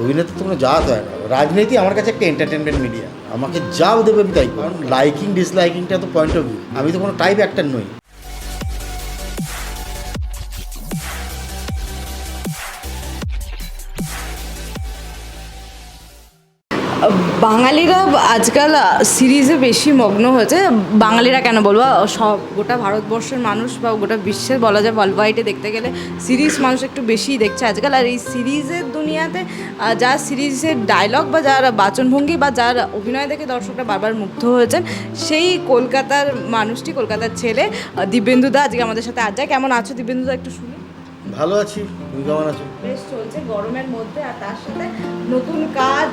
অভিনেতা তো কোনো যাওয়া হয় না। রাজনীতি আমার কাছে একটা এন্টারটেনমেন্ট মিডিয়া আমাকে যাও দেবে আমি তাই কারণ লাইকিং ডিসলাইকিংটা তো পয়েন্ট অফ ভিউ আমি তো কোনো টাইপ অ্যাক্টার নই। বাঙালিরা আজকাল সিরিজে বেশি মগ্ন হয়েছে। বাঙালিরা কেন বলব? সব গোটা ভারতবর্ষের মানুষ বা গোটা বিশ্বের বলা যায় ওয়ার্ল্ড ওয়াইডে দেখতে গেলে সিরিজ মানুষ একটু বেশিই দেখছে আজকাল। আর এই সিরিজের দুনিয়াতে যা সিরিজের ডায়লগ বা যার বাচনভঙ্গি বা যার অভিনয় দেখে দর্শকরা বারবার মুগ্ধ হয়েছেন, সেই কলকাতার মানুষটি, কলকাতার ছেলে দিব্যেন্দুদা আজকে আমাদের সাথে আজ যায় কেমন আছো দিব্যেন্দুদা একটু শুনি। ভালো আছি। তুমি কেমন আছো? বেশ চলছে গরমের মধ্যে আর তার সাথে নতুন কাজ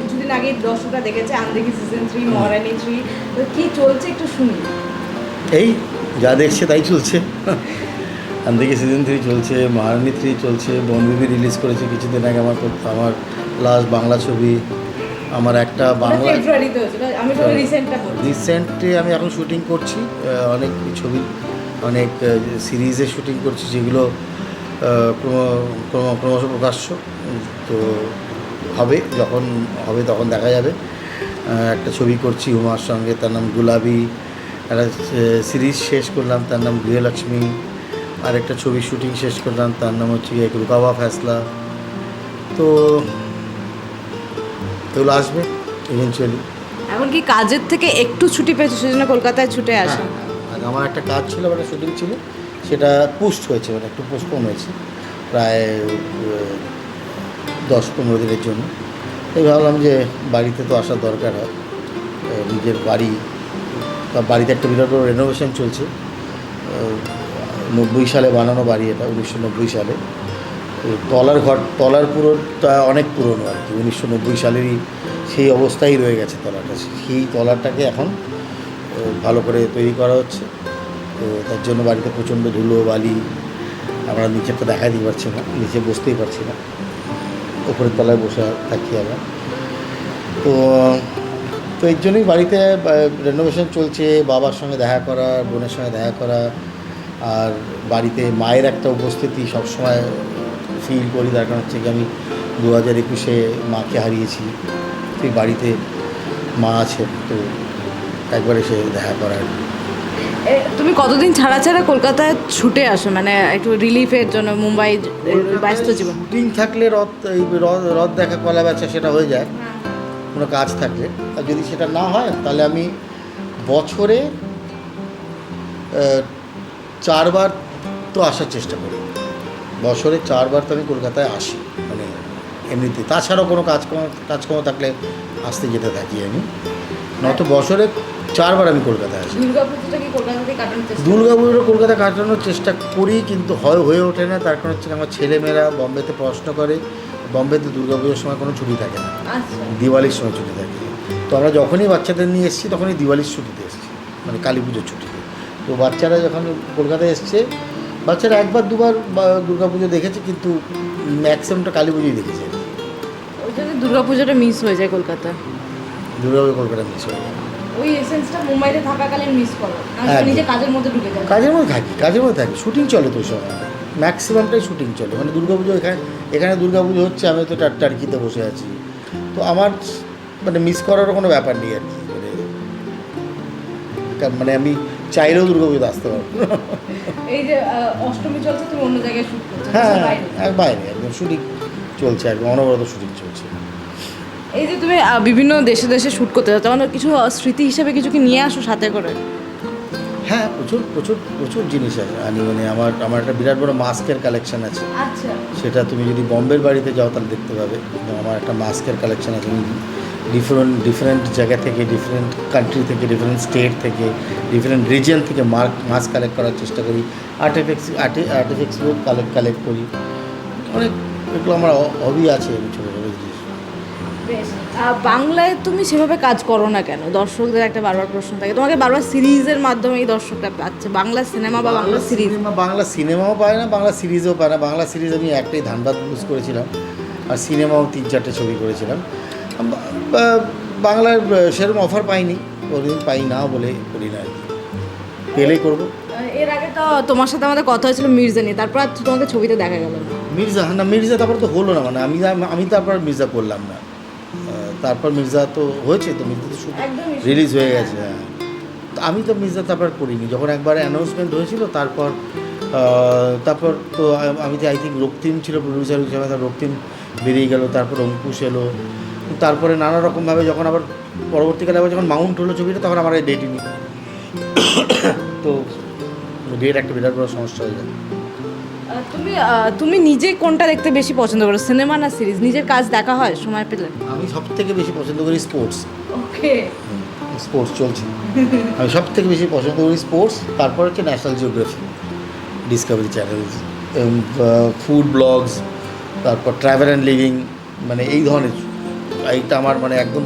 কিছুদিন আগে দর্শকরা দেখেছে Undekhi season three Maharani three কি চলছে একটু শুনি। এই যা দেখছে তাই চলছে। আমি দেখি সিজন থ্রি চলছে মহারানী থ্রি চলছে বনবিবি রিলিজ করেছে কিছুদিন আগে আমার আমার লাস্ট বাংলা ছবি। আমার একটা বাংলা তো রিসেন্টলি আমি এখন শুটিং করছি অনেক ছবি অনেক সিরিজে শুটিং করছি যেগুলো ক্রমশ প্রকাশ্য। তো হবে যখন হবে তখন দেখা যাবে। একটা ছবি করছি হুমার সঙ্গে তার নাম গুলাবি। একটা সিরিজ শেষ করলাম তার নাম গৃহলক্ষ্মী। আর একটা ছবি শুটিং শেষ করলাম তার নাম হচ্ছে এক রুকাবা ফ্যাসলা তো এগুলো আসবে ইভেনচুয়ালি এখন কি কাজের থেকে একটু ছুটি পেয়েছ সেজন্য কলকাতায় ছুটে আসা। আর আমার একটা কাজ ছিল একটা শুটিং ছিল। সেটা পোস্ট হয়েছে মানে একটু পোস্টপোন হয়েছে। প্রায় দশ পনেরো দিনের জন্য। তাই ভাবলাম যে বাড়িতে তো আসার দরকার হয়। নিজের বাড়ি বা বাড়িতে একটা বিরাট বড় রেনোভেশন চলছে। নব্বই সালে বানানো বাড়ি এটা, উনিশশো নব্বই সালে। তলার ঘর, তলার পুরোটা অনেক পুরনো আর কি। উনিশশো নব্বই সালেরই সেই অবস্থায় রয়ে গেছে তলাটা। সেই তলাটাকে এখন ভালো করে তৈরি করা হচ্ছে। তো তার জন্য বাড়িতে প্রচণ্ড ধুলো, বালি, আমরা নিচে তো দেখাই দিতে পারছি না, নিচে বসতেই পারছি না। ওপরের তলায় বসে থাকি আমরা। তো তো এর জন্যই বাড়িতে রেনোভেশন চলছে, বাবার সঙ্গে দেখা করা, বোনের সঙ্গে দেখা করা, আর বাড়িতে মায়ের একটা উপস্থিতি সবসময় ফিল করি, তার কারণ হচ্ছে কি আমি দু হাজার একুশে মাকে হারিয়েছি সেই বাড়িতে মা আছে, তো একবার এসে দেখা করার তুমি কতদিন ছাড়া ছাড়া কলকাতায় ছুটে আসো? মানে একটু রিলিফের জন্য মুম্বাই ব্যস্ত জীবন। শুটিং থাকলে রথ এই রথ দেখা কলা বেচা সেটা হয়ে যায়। কোনো কাজ থাকলে। আর যদি সেটা না হয় তাহলে আমি বছরে চারবার তো আসার চেষ্টা করি। বছরে চারবার তো আমি কলকাতায় আসি। মানে এমনিতে। তাছাড়াও কোনো কাজকর্ম কাজকর্ম থাকলে আসতে যেতে থাকি আমি। নয়তো বছরে চারবার আমি কলকাতায় আসি। দুর্গা পুজোটা কি কাটানোর চেষ্টা কলকাতা কাটানোর চেষ্টা করি কিন্তু হয় হয়ে ওঠে না। তার কারণ হচ্ছে আমার ছেলেমেয়েরা বম্বেতে পড়াশোনা করে। বম্বেতে দুর্গা পুজোর সময় কোনো ছুটি থাকে না। আচ্ছা। দিওয়ালির সময় ছুটি থাকে। তো আমরা যখনই বাচ্চাদের নিয়ে এসেছি তখনই দিওয়ালির ছুটিতে এসেছি মানে কালী পুজোর ছুটিতে। তো বাচ্চারা যখন কলকাতায় এসছে বাচ্চারা একবার দুবার দুর্গা পুজো দেখেছে কিন্তু ম্যাক্সিমামটা কালী পুজোই দেখেছে। ওই জন্য দুর্গা পুজোটা মিস হয়ে যায় কলকাতা। দুর্গা পুজো কলকাতা মিস হয়ে যায়। ওই এসেন্সটা মুম্বাইতে থাকাকালীন মিস করো। একদম। নিজে কাজের মধ্যে ঢুকে যাও কাজের মধ্যে থাকি কাজের মধ্যে থাকি। শুটিং চলে তো সব। ম্যাক্সিমামটাই শুটিং চলে। মানে দুর্গা পুজো এখানে এখানে দুর্গা পুজো হচ্ছে আমি তো টার টার্কিতে বসে আছি। তো আমার মানে মিস করারও কোনো ব্যাপার নেই আর কি। মানে মানে আমি চাইলেও দুর্গা পুজোতে আসতে পারব এই যে অষ্টমী চলছে তুমি অন্য জায়গায় শুট করছ। হ্যাঁ বাইরে। বাইরে একদম শুটিং চলছে একদম অনবরত শুটিং চলছে। এই যে তুমি বিভিন্ন দেশে দেশে শুট করতে যাও তখন কিছু স্মৃতি হিসেবে কিছু কি নিয়ে আসো সাথে করে? হ্যাঁ প্রচুর প্রচুর প্রচুর জিনিস আছে। আনি মানে আমার আমার একটা বিরাট বড় মাস্কের কালেকশন আছে। আচ্ছা। সেটা তুমি যদি বম্বের বাড়িতে যাও তাহলে দেখতে পাবে। আমার একটা মাস্কের কালেকশন আছে। আমি ডিফারেন্ট ডিফারেন্ট জায়গা থেকে ডিফারেন্ট কান্ট্রি থেকে ডিফারেন্ট স্টেট থেকে ডিফারেন্ট রিজন থেকে মার্ক মাস্ক কালেক্ট করার চেষ্টা করি। আর্টিফিক্স আর্টিফিক্সগুলো কালেক্ট কালেক্ট করি। অনেক এগুলো আমার হবি আছে আমি ছোটো ছোটো জিনিস বেশ আহ, বাংলায় তুমি সেভাবে কাজ করো না কেন? দর্শকদের একটা বারবার প্রশ্ন থাকে। তোমাকে বারবার সিরিজের মাধ্যমে এই দর্শকরা পাচ্ছে। বাংলা সিনেমা বা বাংলা সিরিজ? বাংলা সিনেমাও পায় না বাংলা সিরিজও পায় না। বাংলা সিরিজ আমি একটাই ধানবাদ ইউজ করেছিলাম। আর সিনেমাও তিন চারটে ছবি করেছিলাম। বাংলার সেরকম অফার পাইনি। কোনোদিন পাই না বলে করি না আর কি। পেলেই করব। এর আগে তো তোমার সাথে আমাদের কথা হয়েছিল মির্জা নিয়ে। তারপর তোমাকে ছবিতে দেখা গেল মির্জা না মির্জা তারপর তো হলো না মানে। আমি আমি তারপর মির্জা করলাম না। তারপর মির্জা তো হয়েছে তো মির্জা তো শুধু রিলিজ হয়ে গেছে হ্যাঁ। তো আমি তো মির্জা তারপর করিনি। যখন একবার অ্যানাউন্সমেন্ট হয়েছিল তারপর তারপর তো আমি তো আই থিঙ্ক রক্তিম ছিল প্রডিউসার হিসাবে তার রক্তিম বেরিয়ে গেল তারপর অঙ্কুশ এলো। তারপরে নানা রকমভাবে যখন আবার পরবর্তীকালে আবার যখন মাউন্ট হলো ছবিটা তখন আমার এই ডেটই নেই। তো ডেট একটা বিরাট বড় সমস্যা হয়ে যায়। তুমি তুমি নিজে কোনটা দেখতে বেশি পছন্দ করো সিনেমা না সিরিজ? নিজের কাজ দেখা হয় সময় পেলে? আমি সব থেকে বেশি পছন্দ করি স্পোর্টস। ওকে। স্পোর্টস চলছে। আমি সব থেকে বেশি পছন্দ করি স্পোর্টস তারপর হচ্ছে national geography discovery channel food blogs তারপর ট্রাভেল অ্যান্ড লিভিং মানে এই ধরনের। এইটা আমার মানে একদম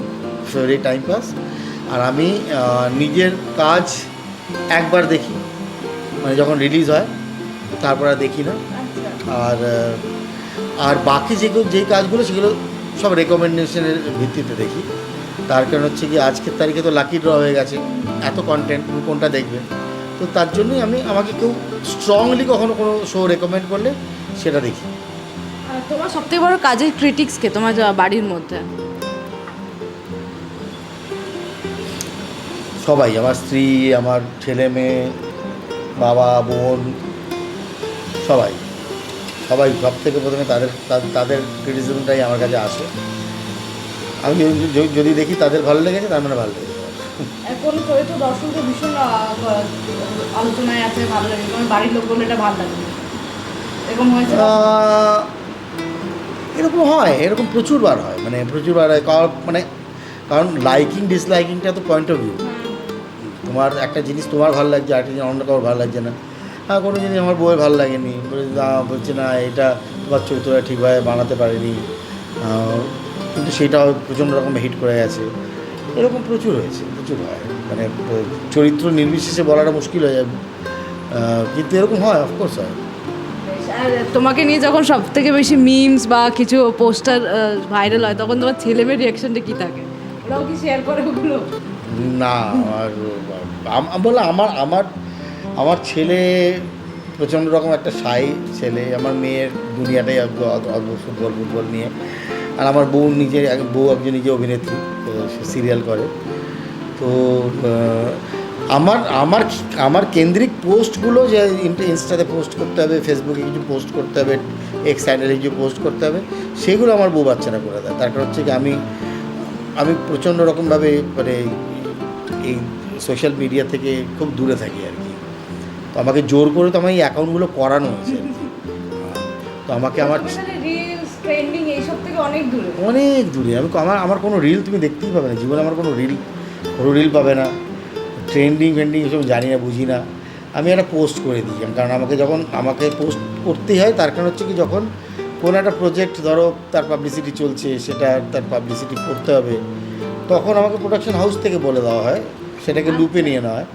ফেভারিট টাইম পাস আর আমি নিজের কাজ একবার দেখি মানে যখন রিলিজ হয় তারপর আর দেখি না। আর আর বাকি যেগুলো যেই কাজগুলো সেগুলো সব রেকমেন্ডেশনের ভিত্তিতে দেখি। তার কারণ হচ্ছে কি আজকের তারিখে তো লাকি ড্র হয়ে গেছে। এত কন্টেন্ট তুমি কোনটা দেখবে? তো তার জন্যই আমি আমাকে কেউ স্ট্রংলি কখনো কোনো শো রেকমেন্ড করলে সেটা দেখি। তোমার সবথেকে বড় কাজের ক্রিটিক্সকে তোমার যা বাড়ির মধ্যে? সবাই আমার স্ত্রী আমার ছেলে মেয়ে বাবা বোন সবাই। সবাই সব থেকে প্রথমে তাদের তাদের ক্রিটিসিজমটাই আমার কাছে আসে। আমি যদি- দেখি তাদের ভালো লেগেছে তার মানে ভালো লেগেছে। কোন চরিত্র দর্শকদের ভীষণ আলোচনায় আছে ভালো লাগে। তোমার বাড়ির লোক বলে এটা ভালো লাগে। এরকম হয়েছে? এরকম হয় এরকম প্রচুরবার হয়। মানে প্রচুরবার হয় কারণ মানে কারণ লাইকিং ডিসলাইকিংটা তো পয়েন্ট অফ ভিউ তোমার একটা জিনিস তোমার ভালো লাগছে একটা জিনিস অন্য কারোর ভালো লাগছে না। হ্যাঁ কোনো জিনিস আমার বইয়ের ভালো লাগেনি। না বলছে না এটা তোমার চরিত্রটা ঠিকভাবে বানাতে পারেনি। কিন্তু সেটাও প্রচণ্ড রকম হিট করে গেছে। এরকম প্রচুর হয়েছে প্রচুর হয়। মানে চরিত্র নির্বিশেষে বলাটা মুশকিল হয়ে যাবে কিন্তু এরকম হয় অফকোর্স হয়। আর তোমাকে নিয়ে যখন সব থেকে বেশি মিমস বা কিছু পোস্টার ভাইরাল হয় তখন তোমার ছেলে মেয়ের রিয়াকশনটা কি থাকে? ওরাও কি শেয়ার করে ওগুলো না আর বলে আমার আমার আমার ছেলে প্রচণ্ড রকম একটা সাই ছেলে, আমার মেয়ের দুনিয়াটাই ফুটবল ফুটবল নিয়ে। আর আমার বউ নিজে বউ একজন নিজে অভিনেত্রী সিরিয়াল করে। তো আমার আমার আমার কেন্দ্রিক পোস্টগুলো যে ইন- ইনস্টাতে পোস্ট করতে হবে, ফেসবুকে কিছু পোস্ট করতে হবে এক্স চ্যানেলে কিছু পোস্ট করতে হবে, সেগুলো আমার বউ বাচ্চারা করে দেয়। তার কারণ হচ্ছে কি আমি আমি প্রচণ্ড রকমভাবে মানে এই সোশ্যাল মিডিয়া থেকে খুব দূরে থাকি আর কি। তো আমাকে জোর করে তো আমার এই অ্যাকাউন্টগুলো করানো হয়েছে। তো আমাকে আমার থেকে অনেক দূরে। আমি আমার আমার কোনো রিল তুমি দেখতেই পাবে না। জীবনে আমার কোনো রিল কোনো রিল পাবে না। ট্রেন্ডিং ফ্রেন্ডিং এসব জানি না বুঝি না। আমি একটা পোস্ট করে দিয়েছিলাম কারণ আমাকে যখন আমাকে পোস্ট করতেই হয় তার কারণ হচ্ছে কি যখন কোনো একটা প্রজেক্ট ধরো তার পাবলিসিটি চলছে সেটা তার পাবলিসিটি করতে হবে তখন আমাকে প্রোডাকশন হাউস থেকে বলে দেওয়া হয়। সেটাকে লুপে নিয়ে নেওয়া হয়।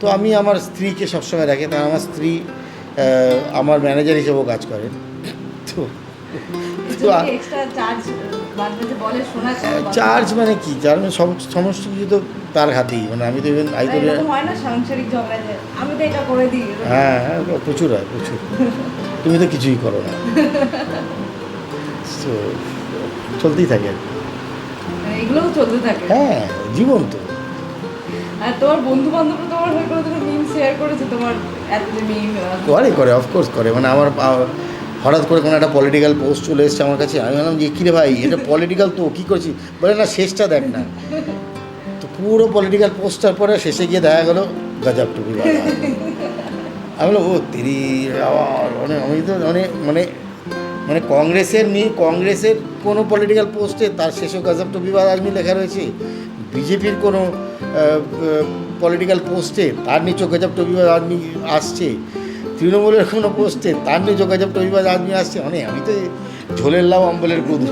তো আমি আমার স্ত্রীকে সবসময় রাখি কারণ আমার স্ত্রী আমার ম্যানেজার হিসেবেও কাজ করেন। তো চার্জ মানে কি? চার্জ মানে সব সমস্ত কিছু তো তার হাতেই। মানে আমি তো ইভেন আই তো হয় না সাংসারিক ঝগড়া আমি তো এটা করে হ্যাঁ হ্যাঁ প্রচুর হয় প্রচুর। তুমি তো কিছুই করো না। তো চলতেই থাকে আর এগুলোও চলতে থাকে। হ্যাঁ জীবন তো। আর তোমার বন্ধু বান্ধবরা তোমার হয়ে তুমি মিম শেয়ার করেছে তোমার এত মিম করে করে অফকোর্স করে। মানে আমার হঠাৎ করে কোনো একটা পলিটিক্যাল পোস্ট চলে এসছে আমার কাছে। আমি বললাম যে কিরে ভাই, এটা পলিটিক্যাল তো, কী করছিস? বলে, না, শেষটা দেখ না। তো পুরো পলিটিক্যাল পোস্টার পরে শেষে গিয়ে দেখা গেলো, গজব টুপি আমি বললাম, ও, তিরি আবার মানে আমি তো মানে মানে মানে কংগ্রেসের নিয়ে কংগ্রেসের কোনো পলিটিক্যাল পোস্টে তার শেষে গজব টু বিবাদ আজমি লেখা রয়েছে। বিজেপির কোনো পলিটিক্যাল পোস্টে তার নিয়ে গজব টু বিবাদ আদমি আসছে। তৃণমূলের কোনো পোস্টে তার নিয়ে গজব টু বিবাদ আদমি আসছে। মানে আমি তো ঝোলের লাভ অম্বলের কুদু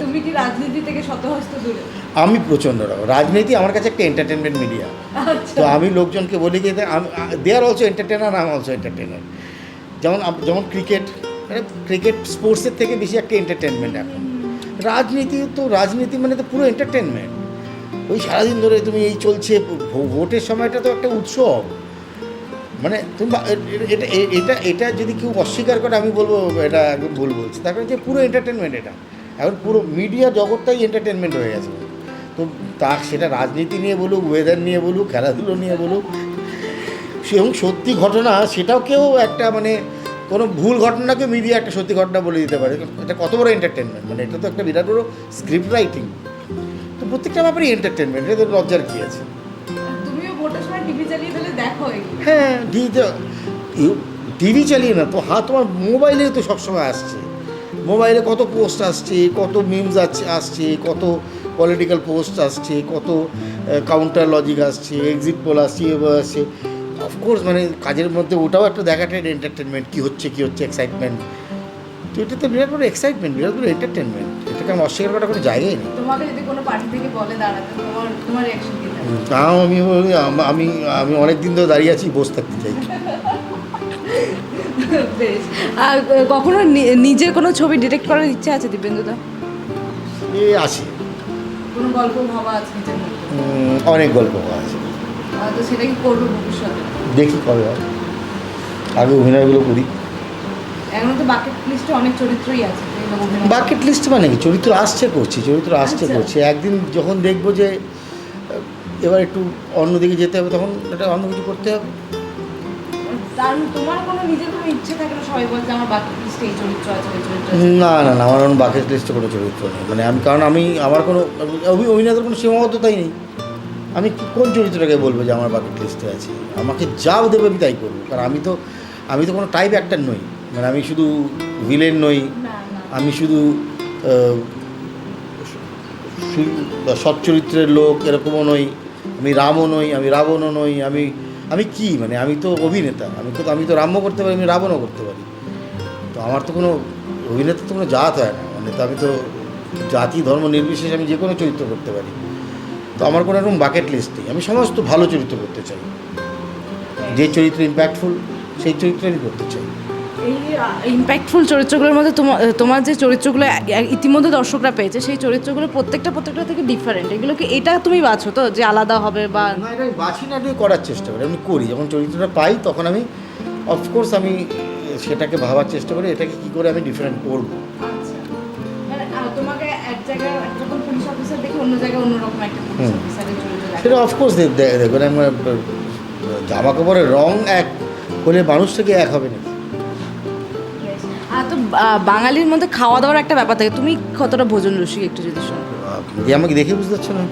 তুমি কি রাজনীতি থেকে শতহস্ত দূরে? আমি প্রচণ্ড রকম রাজনীতি আমার কাছে একটা এন্টারটেনমেন্ট মিডিয়া আচ্ছা। তো আমি লোকজনকে বলি যে they are also entertainer am also entertainer যেমন যেমন ক্রিকেট মানে ক্রিকেট স্পোর্টসের থেকে বেশি একটা এন্টারটেনমেন্ট এখন। রাজনীতি তো রাজনীতি মানে তো পুরো এন্টারটেনমেন্ট ওই সারাদিন ধরে তুমি এই চলছে ভোটের সময়টা তো একটা উৎসব। মানে তুমি এটা এটা এটা যদি কেউ অস্বীকার করে, আমি বলব, এটা একদম ভুল বলছি। তার কারণ যে পুরো এন্টারটেনমেন্ট এটা। এখন পুরো মিডিয়া জগৎটাই এন্টারটেনমেন্ট হয়ে গেছে। তো তা সেটা রাজনীতি নিয়ে বলুক ওয়েদার নিয়ে বলুক, খেলাধুলো নিয়ে বলুক, এবং সত্যি ঘটনা, সেটাও কেউ একটা মানে কোনো ভুল ঘটনাকে মিডিয়া একটা সত্যি ঘটনা বলে দিতে পারে। এটা কত বড় এন্টারটেনমেন্ট মানে এটা তো একটা বিরাট বড় স্ক্রিপ্ট রাইটিং প্রত্যেকটা ব্যাপারই এন্টারটেনমেন্ট তো লজ্জার কী আছে? তুমিও ভোটের সময় টিভি চালিয়ে দেখো হ্যাঁ টিভি চালিয়ে না তো হাত তোমার মোবাইলে তো সবসময় আসছে। মোবাইলে কত পোস্ট আসছে কত মিমস আছে আসছে কত পলিটিক্যাল পোস্ট আসছে কত কাউন্টার লজিক আসছে এক্সিট পোল আসছে এ আসছে। অফকোর্স মানে কাজের মধ্যে ওটাও একটা দেখাটা এন্টারটেনমেন্ট কী হচ্ছে কী হচ্ছে এক্সাইটমেন্ট তো এটা তো বিরাট বড় এক্সাইটমেন্ট বিরাট বড় এন্টারটেনমেন্ট এটাকে অস্বীকার করার কোনো জায়গাই নেই। তোমাকে যদি কোনো পার্টি থেকে বলে দাঁড়াতে তোমার তোমার কি তাও আমি আমি আমি অনেক দিন ধরে দাঁড়িয়ে আছি বসে থাকতে চাই। আর কখনো নিজের কোনো ছবি ডিরেক্ট করার ইচ্ছা আছে দিব্যেন্দুদা এ আছে। কোনো গল্প ভাবা আছে অনেক গল্প পাওয়া আছে। তো সেটা কি করব ভবিষ্যতে? দেখি কবে আগে অভিনয়গুলো করি। এখন তো বাকেট লিস্টে অনেক চরিত্রই আছে বাকেট লিস্ট মানে কি? চরিত্র আসছে করছি চরিত্র আসছে আচ্ছা। করছি। একদিন যখন দেখব যে এবার একটু অন্যদিকে যেতে হবে তখন এটা অন্য কিছু করতে হবে। না না না আমার কোনো বাকেট লিস্টে কোনো চরিত্র নেই। মানে আমি কারণ আমি আমার কোনো অভি- অভিনেতার কোনো সীমাবদ্ধতাই নেই। আমি কোন চরিত্রটাকে বলব যে আমার বাকেট লিস্টে আছে? আমাকে যাও দেবে আমি তাই করব। কারণ আমি তো আমি তো কোনো টাইপ অ্যাক্টার নই। মানে আমি শুধু ভিলেন নই আমি শুধু আহ, সু- সৎ চরিত্রের লোক এরকমও নই আমি রামও নই আমি রাবণও নই আমি আমি কি? মানে আমি তো অভিনেতা আমি তো আমি তো রামও করতে পারি আমি রাবণও করতে পারি। তো আমার তো কোনো অভিনেতা তো কোনো জাত হয় না। মানে তো আমি তো জাতি ধর্ম নির্বিশেষে আমি যে কোনো চরিত্র করতে পারি। তো আমার কোনো এরকম বাকেট লিস্ট নেই। আমি সমস্ত ভালো চরিত্র করতে চাই। যে চরিত্র ইম্প্যাক্টফুল সেই চরিত্র আমি করতে চাই। এই ইম্প্যাক্টফুল চরিত্রগুলোর মধ্যে তোমার তোমার যে চরিত্রগুলো ইতিমধ্যে দর্শকরা পেয়েছে সেই চরিত্রগুলো প্রত্যেকটা প্রত্যেকটা থেকে ডিফারেন্ট এগুলো কি এটা তুমি বাছো তো যে আলাদা হবে বা না এটা আমি বাছি না দিয়ে করার চেষ্টা করি আমি করি। যখন চরিত্রটা পাই তখন আমি অফকোর্স আমি সেটাকে ভাবার চেষ্টা করি এটাকে কী করে আমি ডিফারেন্ট করব। আচ্ছা। মানে আহ, তোমাকে এক জায়গায় একরকম পুলিশ অফিসার দেখে অন্য জায়গায় অন্যরকম একটা পুলিশ হুম। অফিসারের সেটা অফকোর্স দেখবেন জামা কাপড়ের রং এক হলে মানুষটাকে এক হবে না। বাঙালির মধ্যে খাওয়া দাওয়ার একটা ব্যাপার থাকে। তুমি কতটা ভোজন রসিক একটু যদি শোনো। যে আমাকে দেখে বুঝতে পারছ না?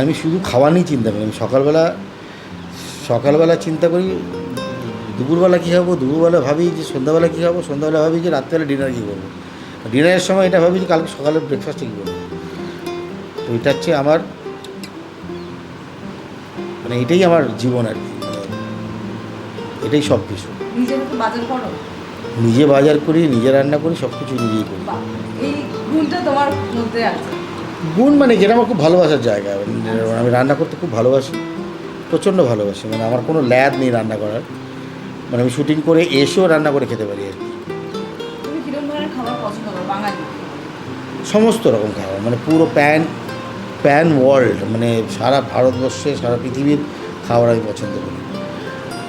আমি শুধু খাওয়া নিয়ে চিন্তা করি। আমি সকালবেলা সকালবেলা চিন্তা করি, দুপুরবেলা কী খাব? দুপুরবেলা ভাবি যে সন্ধ্যাবেলা কী খাব? সন্ধ্যাবেলা ভাবি যে রাত্রেবেলা ডিনার কী করব? ডিনারের সময় এটা ভাবি যে কালকে সকালে ব্রেকফাস্টে কী করব? তো এটা হচ্ছে আমার মানে এটাই আমার জীবন আর কি। মানে এটাই সব কিছু নিজের তো বাজার করো? নিজে বাজার করি নিজে রান্না করি সব কিছু নিজেই করি। এই গুণটা তোমার মধ্যে আছে। গুণ মানে যেটা আমার খুব ভালোবাসার জায়গা। আমি রান্না করতে খুব ভালোবাসি প্রচণ্ড ভালোবাসি। মানে আমার কোনো ল্যাদ নেই রান্না করার। মানে আমি শুটিং করে এসেও রান্না করে খেতে পারি আর কি। সমস্ত রকম খাবার। মানে পুরো প্যান প্যান ওয়ার্ল্ড। মানে সারা ভারতবর্ষে সারা পৃথিবীর খাবার আমি পছন্দ করি।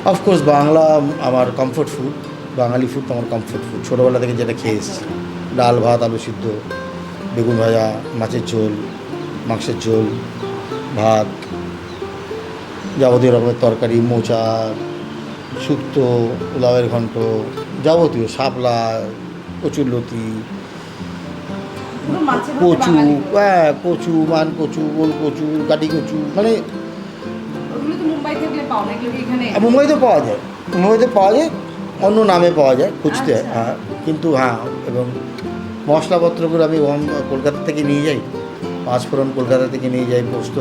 অফকোর্স বাংলা আমার কমফোর্ট ফুড বাঙালি ফুড তো আমার কমফোর্ট ফুড ছোটোবেলা থেকে যেটা খেয়ে এসেছি ডাল ভাত আলু সিদ্ধ বেগুন ভাজা মাছের ঝোল মাংসের ঝোল ভাত যাবতীয় রকমের তরকারি মোচা শুক্তো লাউয়ের ঘন্ট যাবতীয় শাপলা কচুরলতি মাছে ভাতে কচু হ্যাঁ কচু মান কচু গোল কচু কাটি কচু মানে মুম্বাইতে পাওয়া যায়। মুম্বাইতে পাওয়া যায় অন্য নামে পাওয়া যায় খুঁজতে আচ্ছা। হ্যাঁ। কিন্তু হ্যাঁ এবং মশলাপত্রগুলো আমি কলকাতা থেকে নিয়ে যাই পাঁচফোড়ন কলকাতা থেকে নিয়ে যাই পোস্ত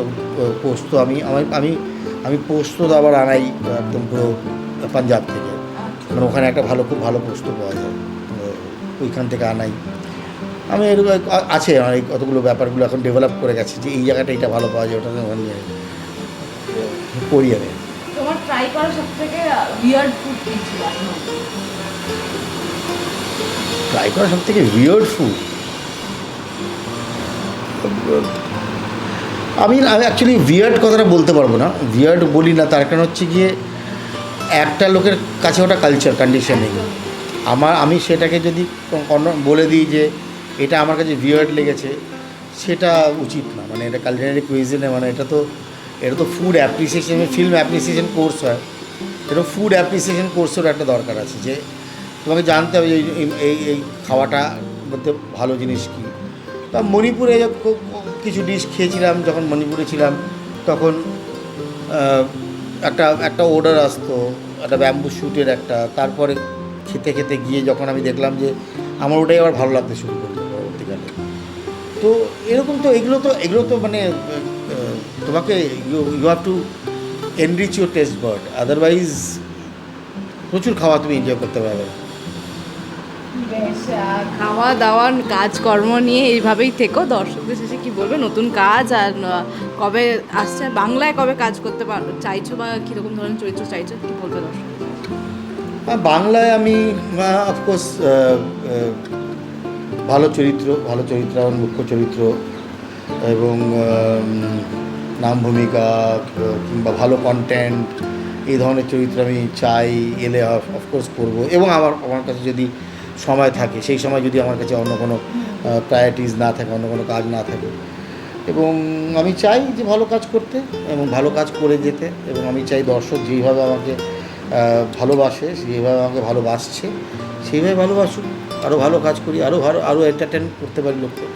পোস্ত আমি আমার আমি আমি পোস্ত তো আবার আনাই একদম পুরো পাঞ্জাব থেকে। মানে ওখানে একটা ভালো খুব ভালো পোস্ত পাওয়া যায়। ওইখান থেকে আনাই। আমি এরকম আছে এই কতগুলো ব্যাপারগুলো এখন ডেভেলপ করে গেছে যে এই জায়গাটা এটা ভালো পাওয়া যায় ওটা ওখানে নিয়ে করি আমি তোমার ট্রাই করা সব থেকে উইয়ার্ড ফুড কি ছিল? ট্রাই করা সব থেকে উইয়ার্ড ফুড আমি আমি অ্যাকচুয়ালি ভিয়ার্ড কথাটা বলতে পারব না। ভিয়ার্ড বলি না তার কারণ হচ্ছে গিয়ে একটা লোকের কাছে ওটা কালচার কন্ডিশনিং আমার আমি সেটাকে যদি অন্য বলে দিই যে এটা আমার কাছে ভিয়ার্ড লেগেছে সেটা উচিত না। মানে এটা কালচারালি কুইজিনে মানে এটা তো এটা তো food appreciation film appreciation course হয়। এরকম ফুড অ্যাপ্রিসিয়েশন কোর্সেরও একটা দরকার আছে যে, তোমাকে জানতে হবে যে এই- এই- খাওয়াটা মধ্যে ভালো জিনিস কী। তা মণিপুরে কিছু ডিশ খেয়েছিলাম, যখন মণিপুরে ছিলাম, তখন একটা একটা অর্ডার আসতো, একটা ব্যাম্বু শ্যুটের একটা। তারপরে খেতে খেতে গিয়ে যখন আমি দেখলাম যে, আমার ওটাই আবার ভালো লাগতে শুরু করল পরবর্তীকালে। তো এরকম তো, এগুলো তো এগুলো তো মানে তোমাকে you you have to enrich your taste bud otherwise প্রচুর খাওয়া তুমি এনজয় করতে পারবে। খাওয়া দাওয়া কাজকর্ম নিয়ে এইভাবেই থেকো। দর্শকদের শেষে কি বলবে? নতুন কাজ আর কবে আসছে? বাংলায় কবে কাজ করতে পার চাইছো বা কীরকম ধরনের চরিত্র চাইছো? কি বলবে দর্শক? বাংলায় আমি অফকোর্স ভালো চরিত্র ভালো চরিত্র মুখ্য চরিত্র এবং নাম ভূমিকা কিংবা ভালো কন্টেন্ট এই ধরনের চরিত্র আমি চাই, এলে অফকোর্স করব। এবং আমার আমার কাছে যদি সময় থাকে, সেই সময় যদি আমার কাছে অন্য কোনো প্রায়োরিটিস না থাকে, অন্য কোনো কাজ না থাকে। এবং আমি চাই যে ভালো কাজ করতে এবং ভালো কাজ করে যেতে এবং আমি চাই দর্শক যেইভাবে আমাকে ভালোবাসে সেইভাবে আমাকে ভালোবাসছে, সেইভাবে ভালোবাসুক। আরও ভালো কাজ করি আরও ভালো আরও এন্টারটেন করতে পারি লোককে।